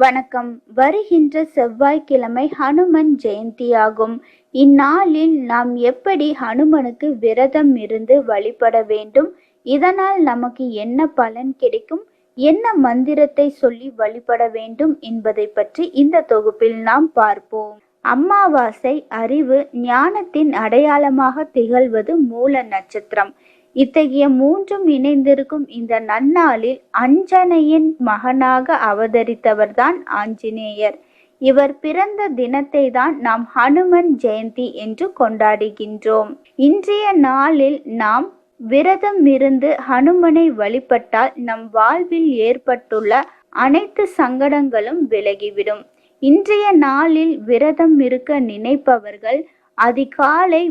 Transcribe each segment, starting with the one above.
வணக்கம். வருகின்ற செவ்வாய்க்கிழமை ஹனுமன் ஜெயந்தியாகும். இந்நாளில் நாம் எப்படி ஹனுமனுக்கு விரதம் இருந்து வழிபட வேண்டும்? இதனால் நமக்கு என்ன பலன் கிடைக்கும்? என்ன மந்திரத்தை சொல்லி வழிபட வேண்டும் என்பதை பற்றி இந்த தொகுப்பில் நாம் பார்ப்போம். அமாவாசை அறிவு ஞானத்தின் அடையாளமாக திகழ்வது மூல நட்சத்திரம். இத்தகைய மூன்றும் இணைந்திருக்கும் இந்த நன்னாளில் அஞ்சனையின் மகனாக அவதரித்தவர்தான் ஆஞ்சநேயர். இவர் பிறந்த தினத்தை தான் நாம் ஹனுமன் ஜெயந்தி என்று கொண்டாடுகின்றோம். இன்றைய நாளில் நாம் விரதம் இருந்து ஹனுமனை வழிபட்டால் நம் வாழ்வில் ஏற்பட்டுள்ள அனைத்து சங்கடங்களும் விலகிவிடும். இன்றைய நாளில் விரதம் இருக்க நினைப்பவர்கள் அதிகாலை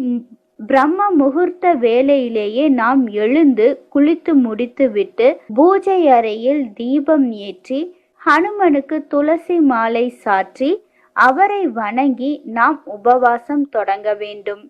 பிரம்ம முகூர்த்த வேலையிலேயே நாம் எழுந்து குளித்து முடித்துவிட்டு பூஜை அறையில் தீபம் ஏற்றி ஹனுமனுக்கு துளசி மாலை சாற்றி அவரை வணங்கி நாம் உபவாசம் தொடங்க வேண்டும்.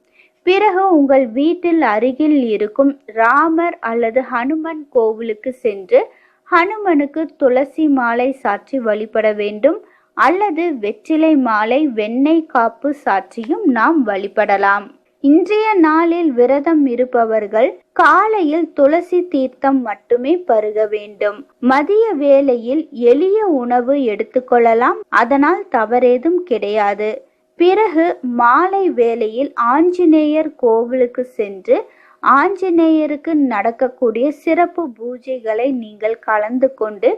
பிறகு உங்கள் வீட்டில் அருகில் இருக்கும் ராமர் அல்லது ஹனுமன் கோவிலுக்கு சென்று ஹனுமனுக்கு துளசி மாலை சாற்றி வழிபட வேண்டும். அல்லது வெற்றிலை மாலை வெண்ணெய் காப்பு சாற்றியும் நாம் வழிபடலாம். இன்றைய நாளில் விரதம் இருப்பவர்கள் காலையில் துளசி தீர்த்தம் மட்டுமே பருக வேண்டும். மதிய வேளையில் எளிய உணவு எடுத்துக்கொள்ளலாம் அதனால் தவறேதும் கிடையாது. பிறகு மாலை வேளையில் ஆஞ்சநேயர் கோவிலுக்கு சென்று ஆஞ்சநேயருக்கு நடக்கக்கூடிய சிறப்பு பூஜைகளை நீங்கள் கலந்து கொண்டு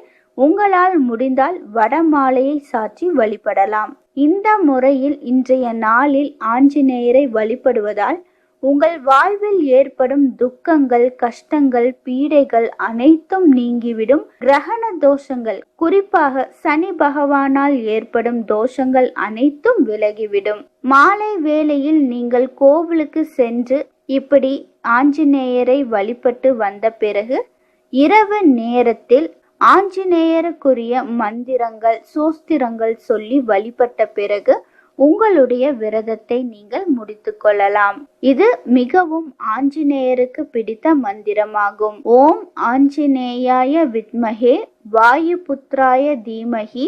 உங்களால் முடிந்தால் வடமாலையை சாற்றி வழிபடலாம். இந்த முறையில் இன்றைய நாளில் ஆஞ்சநேயரை வழிபடுவதால் உங்கள் வாழ்வில் ஏற்படும் துக்கங்கள் கஷ்டங்கள் பீடைகள் அனைத்தும் நீங்கிவிடும். கிரகண தோஷங்கள் குறிப்பாக சனி பகவானால் ஏற்படும் தோஷங்கள் அனைத்தும் விலகிவிடும். மாலை வேளையில் நீங்கள் கோவிலுக்கு சென்று இப்படி ஆஞ்சநேயரை வழிபட்டு வந்த பிறகு இரவு நேரத்தில் ஆஞ்சநேயருக்குரிய மந்திரங்கள் சோஸ்திரங்கள் சொல்லி வழிபட்ட பிறகு உங்களுடைய விரதத்தை நீங்கள் முடித்து கொள்ளலாம். இது மிகவும் ஆஞ்சநேயருக்கு பிடித்த மந்திரமாகும். ஓம் ஆஞ்சநேயாய வித்மகே வாயு புத்ராய தீமகி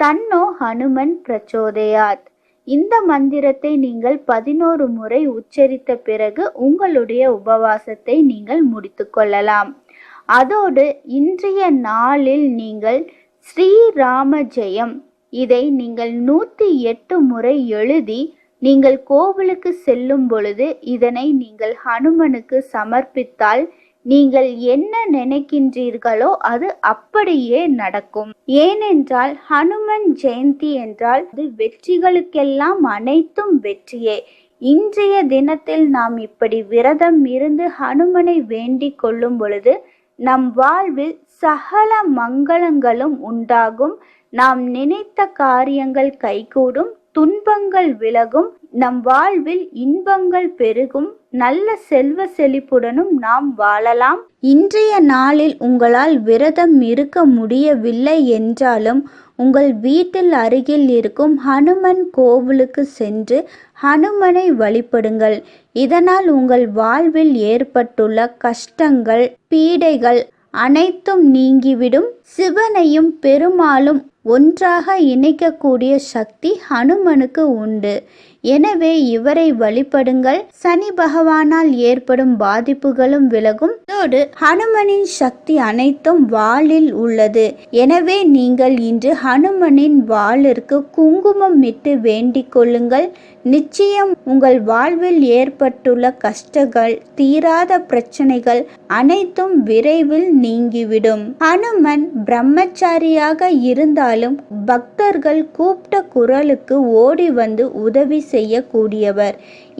தன்னோ ஹனுமன் பிரச்சோதயாத். இந்த மந்திரத்தை நீங்கள் பதினோரு முறை உச்சரித்த பிறகு உங்களுடைய உபவாசத்தை நீங்கள் முடித்து கொள்ளலாம். அதோடு இன்றைய நாளில் நீங்கள் ஸ்ரீராம ஜெயம் இதை நீங்கள் நூற்றி எட்டு முறை எழுதி நீங்கள் கோவிலுக்கு செல்லும் பொழுது இதனை நீங்கள் ஹனுமனுக்கு சமர்ப்பித்தால் நீங்கள் என்ன நினைக்கின்றீர்களோ அது அப்படியே நடக்கும். ஏனென்றால் ஹனுமன் ஜெயந்தி என்றால் அது வெற்றிகளுக்கெல்லாம் அனைத்தும் வெற்றியே. இன்றைய தினத்தில் நாம் இப்படி விரதம் இருந்து ஹனுமனை வேண்டிக் கொள்ளும் பொழுது நம் வாழ்வில் சகல மங்களங்களும் உண்டாகும். நாம் நினைத்த காரியங்கள் கைகூடும். துன்பங்கள் விலகும். நம் வாழ்வில் இன்பங்கள் பெருகும். நல்ல செல்வ செழிப்புடனும் நாம் வாழலாம். இன்றைய நாளில் உங்களால் விரதம் இருக்க முடியவில்லை என்றாலும் உங்கள் வீட்டில் அருகில் இருக்கும் ஹனுமன் கோவிலுக்கு சென்று ஹனுமனை வழிபடுங்கள். இதனால் உங்கள் வாழ்வில் ஏற்பட்டுள்ள கஷ்டங்கள் பீடைகள் அனைத்தும் நீங்கிவிடும். சிவனையும் பெருமாளும் ஒன்றாக இணைக்கக்கூடிய சக்தி ஹனுமனுக்கு உண்டு. எனவே இவரை வழிபடுங்கள். சனி பகவானால் ஏற்படும் பாதிப்புகளும் விலகும். அதோடு ஹனுமனின் சக்தி அனைத்தும் வாளில் உள்ளது. எனவே நீங்கள் இன்று ஹனுமனின் வாளிற்கு குங்குமம் இட்டு வேண்டிக் கொள்ளுங்கள். நிச்சயம் உங்கள் வாழ்வில் ஏற்பட்டுள்ள கஷ்டங்கள் தீராத பிரச்சனைகள் அனைத்தும் விரைவில் நீங்கிவிடும். ஹனுமன் பிரம்மச்சாரியாக இருந்தாலும் பக்தர்கள் கூப்பிட்ட குரலுக்கு ஓடி வந்து உதவி செய்யக்கூடியவர்.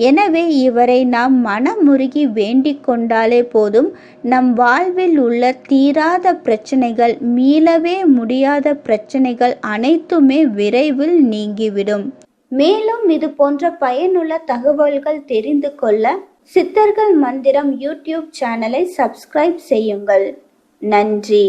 எனவே இவரை நாம் மனமுருகி வேண்டிக் கொண்டாலே போதும் நம் வாழ்வில் உள்ள தீராத பிரச்சனைகள் மீளவே முடியாத பிரச்சனைகள் அனைத்துமே விரைவில் நீங்கிவிடும். மேலும் இது போன்ற பயனுள்ள தகவல்கள் தெரிந்து கொள்ள சித்தர்கள் மந்திரம் யூடியூப் சேனலை சப்ஸ்கிரைப் செய்யுங்கள். நன்றி.